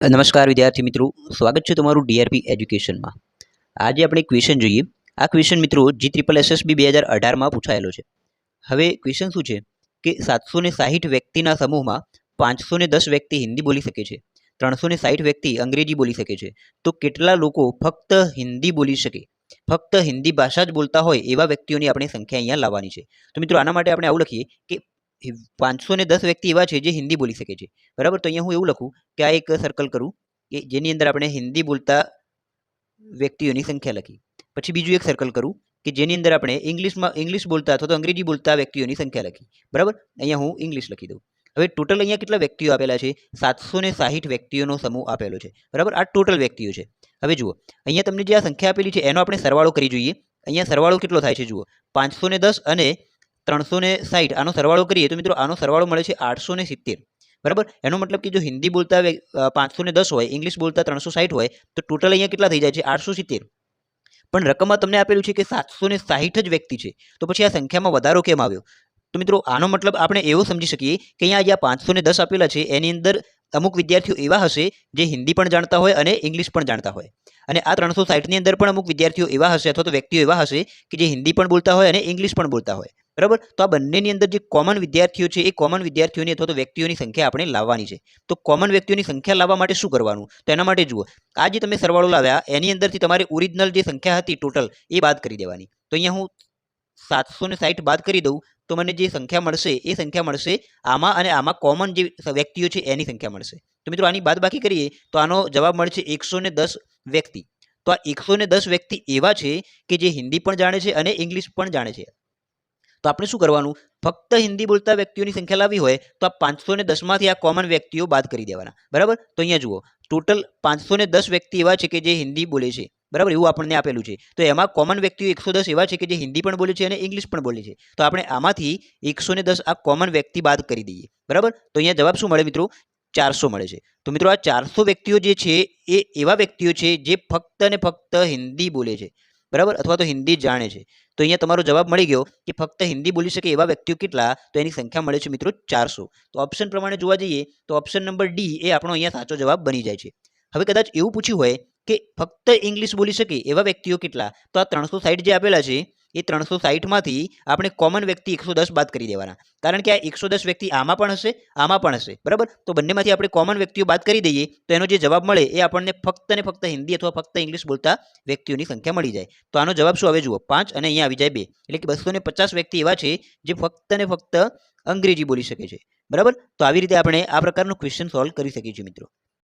નમસ્કાર વિદ્યાર્થી મિત્રો, સ્વાગત છે તમારું ડીઆરપી એજ્યુકેશનમાં આજે આપણે ક્વેશ્ચન જોઈએ. આ ક્વેશ્ચન મિત્રો જી ત્રિપલ એસએસબી બે હજાર અઢારમાં પૂછાયેલો છે. હવે ક્વેશ્ચન શું છે? કે સાતસો ને સાહીઠ વ્યક્તિના સમૂહમાં પાંચસો ને દસ વ્યક્તિ હિન્દી બોલી શકે છે. ત્રણસો ને સાહીઠ વ્યક્તિ અંગ્રેજી બોલી શકે છે. તો કેટલા લોકો ફક્ત હિન્દી બોલી શકે? ફક્ત હિન્દી ભાષા જ બોલતા હોય એવા વ્યક્તિઓની આપણે સંખ્યા અહીંયા લાવવાની છે. તો મિત્રો, આના માટે આપણે આવું લખીએ કે પાંચસો ને દસ વ્યક્તિ એવા છે જે હિન્દી બોલી શકે છે. બરાબર? તો અહીંયા હું એવું લખું કે આ એક સર્કલ કરું કે જેની અંદર આપણે હિન્દી બોલતા વ્યક્તિઓની સંખ્યા લખી. પછી બીજું એક સર્કલ કરું કે જેની અંદર આપણે ઇંગ્લિશમાં, ઇંગ્લિશ બોલતા અથવા તો અંગ્રેજી બોલતા વ્યક્તિઓની સંખ્યા લખી. બરાબર? અહીંયા હું ઇંગ્લિશ લખી દઉં. હવે ટોટલ અહીંયા કેટલા વ્યક્તિઓ આપેલા છે? સાતસો ને સાહીઠ વ્યક્તિઓનો સમૂહ આપેલો છે. બરાબર? આ ટોટલ વ્યક્તિઓ છે. હવે જુઓ, અહીંયા તમને જે આ સંખ્યા આપેલી છે, એનો આપણે સરવાળો કરી જોઈએ. અહીંયા સરવાળો કેટલો થાય છે, જુઓ. પાંચસો ને દસ અને ત્રણસો ને સાહીઠ આનો સરવાળો કરીએ તો મિત્રો આનો સરવાળો મળે છે આઠસો ને સિત્તેર. બરાબર? એનો મતલબ કે જો હિન્દી બોલતા પાંચસો ને દસ હોય, ઇંગ્લિશ બોલતા ત્રણસો સાહીઠ હોય, તો ટોટલ અહીંયા કેટલા થઈ જાય છે? આઠસો સિત્તેર પણ રકમમાં તમને આપેલું છે કે સાતસો ને સાહીઠ જ વ્યક્તિ છે. તો પછી આ સંખ્યામાં વધારો કેમ આવ્યો? તો મિત્રો આનો મતલબ આપણે એવો સમજી શકીએ કે અહીંયા જે આ પાંચસો ને દસ આપેલા છે, એની અંદર અમુક વિદ્યાર્થીઓ એવા હશે જે હિન્દી પણ જાણતા હોય અને ઇંગ્લિશ પણ જાણતા હોય. અને આ ત્રણસો સાઠની અંદર પણ અમુક વિદ્યાર્થીઓ એવા હશે અથવા તો વ્યક્તિઓ એવા હશે કે જે હિન્દી પણ બોલતા હોય અને ઇંગ્લિશ પણ બોલતા હોય. બરાબર? તો આ બંનેની અંદર જે કોમન વિદ્યાર્થીઓ છે, એ કોમન વિદ્યાર્થીઓની અથવા તો વ્યક્તિઓની સંખ્યા આપણે લાવવાની છે. તો કોમન વ્યક્તિઓની સંખ્યા લાવવા માટે શું કરવાનું? તો એના માટે જુઓ, આ જે તમે સરવાળો લાવ્યા, એની અંદરથી તમારે ઓરિજિનલ જે સંખ્યા હતી ટોટલ એ બાદ કરી દેવાની. તો અહીંયા હું સાતસો ને સાઠ બાદ કરી દઉં, તો મને જે સંખ્યા મળશે, એ સંખ્યા મળશે, આમાં અને આમાં કોમન જે વ્યક્તિઓ છે, એની સંખ્યા મળશે. તો મિત્રો આની બાદ બાકી કરીએ, તો આનો જવાબ મળશે એકસો દસ વ્યક્તિ. તો આ એકસો દસ વ્યક્તિ એવા છે કે જે હિન્દી પણ જાણે છે અને ઇંગ્લિશ પણ જાણે છે. તો આપણે શું કરવાનું? ફક્ત હિન્દી બોલતા વ્યક્તિઓની સંખ્યા લાવી હોય, તો આ પાંચસો ને દસમાંથી આ કોમન વ્યક્તિઓ બાદ કરી દેવાના. બરાબર? તો અહીંયા જુઓ ટોટલ પાંચસો ને દસ વ્યક્તિ એવા છે કે જે હિન્દી બોલે છે. બરાબર? એવું આપણને આપેલું છે. તો એમાં કોમન વ્યક્તિઓ એકસો દસ એવા છે કે જે હિન્દી પણ બોલે છે અને ઇંગ્લિશ પણ બોલે છે. તો આપણે આમાંથી એકસો ને દસ આ કોમન વ્યક્તિ બાદ કરી દઈએ. બરાબર? તો અહીંયા જવાબ શું મળે મિત્રો? ચારસો મળે છે. તો મિત્રો આ ચારસો વ્યક્તિઓ જે છે, એ એવા વ્યક્તિઓ છે જે ફક્ત ને ફક્ત હિન્દી બોલે છે. બરાબર? અથવા તો હિન્દી જાણે છે. તો અહીંયા તમારો જવાબ મળી ગયો કે ફક્ત હિન્દી બોલી શકે એવા વ્યક્તિઓ કેટલા? તો એની સંખ્યા મળે છે મિત્રો ચારસો. તો ઓપ્શન પ્રમાણે જોવા જઈએ, તો ઓપ્શન નંબર ડી એ આપણો અહીંયા સાચો જવાબ બની જાય છે. હવે કદાચ એવું પૂછ્યું હોય કે ફક્ત ઇંગ્લિશ બોલી શકે એવા વ્યક્તિઓ કેટલા? તો આ ત્રણસો સાઈઠ જે આપેલા છે એ ત્રણસો સાહીઠમાંથી આપણે કોમન વ્યક્તિ એકસો દસ બાદ કરી દેવાના. કારણ કે આ એકસો દસ વ્યક્તિ આમાં પણ હશે, આમાં પણ હશે. બરાબર? તો બંનેમાંથી આપણે કોમન વ્યક્તિઓ બાદ કરી દઈએ, તો એનો જે જવાબ મળે એ આપણને ફક્ત ને ફક્ત હિન્દી અથવા ફક્ત ઇંગ્લિશ બોલતા વ્યક્તિઓની સંખ્યા મળી જાય. તો આનો જવાબ શું આવે? જુઓ, પાંચ અને અહીંયા આવી જાય બે. એટલે કે બસો પચાસ વ્યક્તિ એવા છે જે ફક્ત ને ફક્ત અંગ્રેજી બોલી શકે છે. બરાબર? તો આવી રીતે આપણે આ પ્રકારનું ક્વેશ્ચન સોલ્વ કરી શકીએ છીએ મિત્રો.